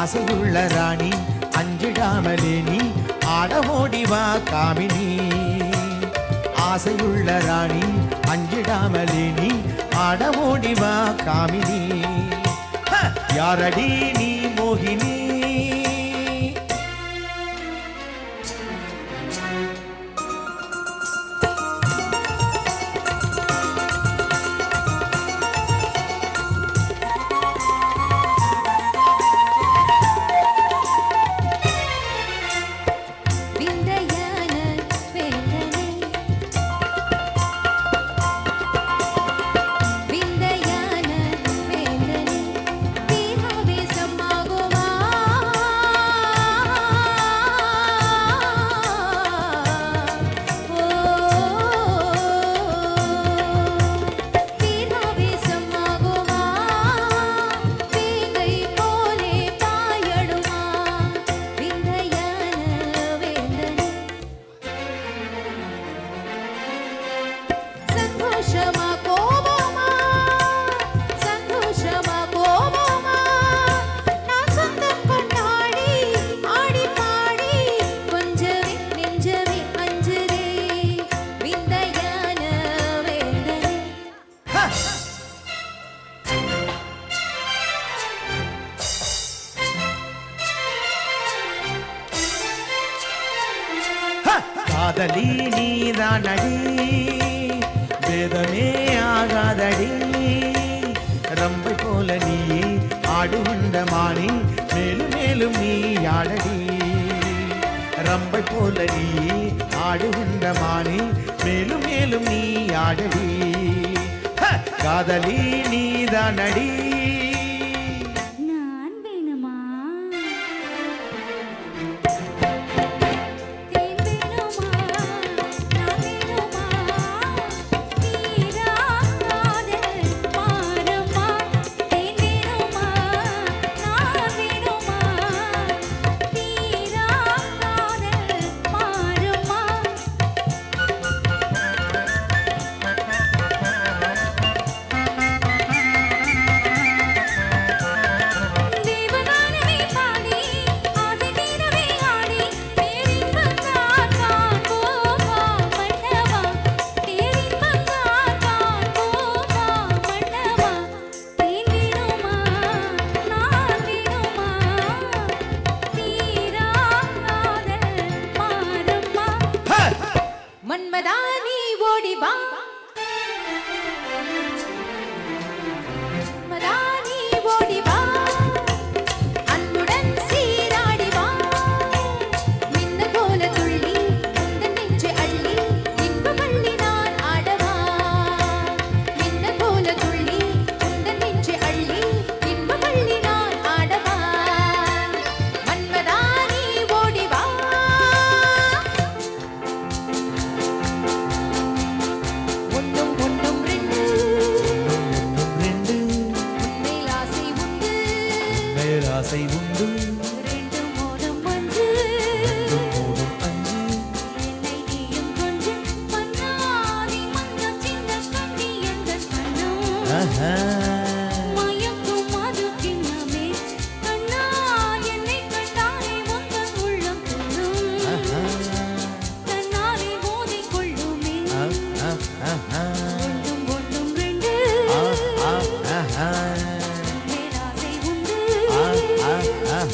ஆசையுள்ள ராணி அஞ்சிடாமலே நீ ஆடமோடிவா காமினி. ஆசையுள்ள ராணி அஞ்சிடாமலே நீ ஆடமோடிவா காமினி. யாரடி நீ மோகினி? காதலி நீதானடி. வேதமே ஆகாதடி. ரம்பை போல நீ ஆடுகின்ற மாணி மேலும் மேலும் நீ ஆடடி. ரம்பை போல நீ ஆடுகின்ற மாணி மேலும் மேலும் நீ ஆடடி. காதலி நீதானடி. 吧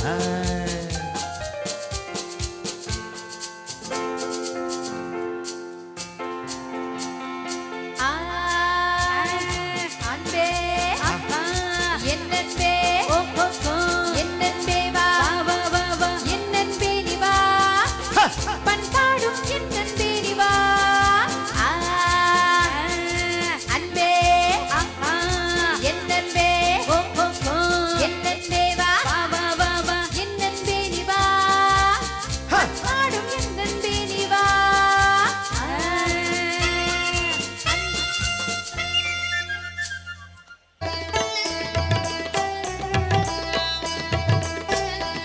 behind.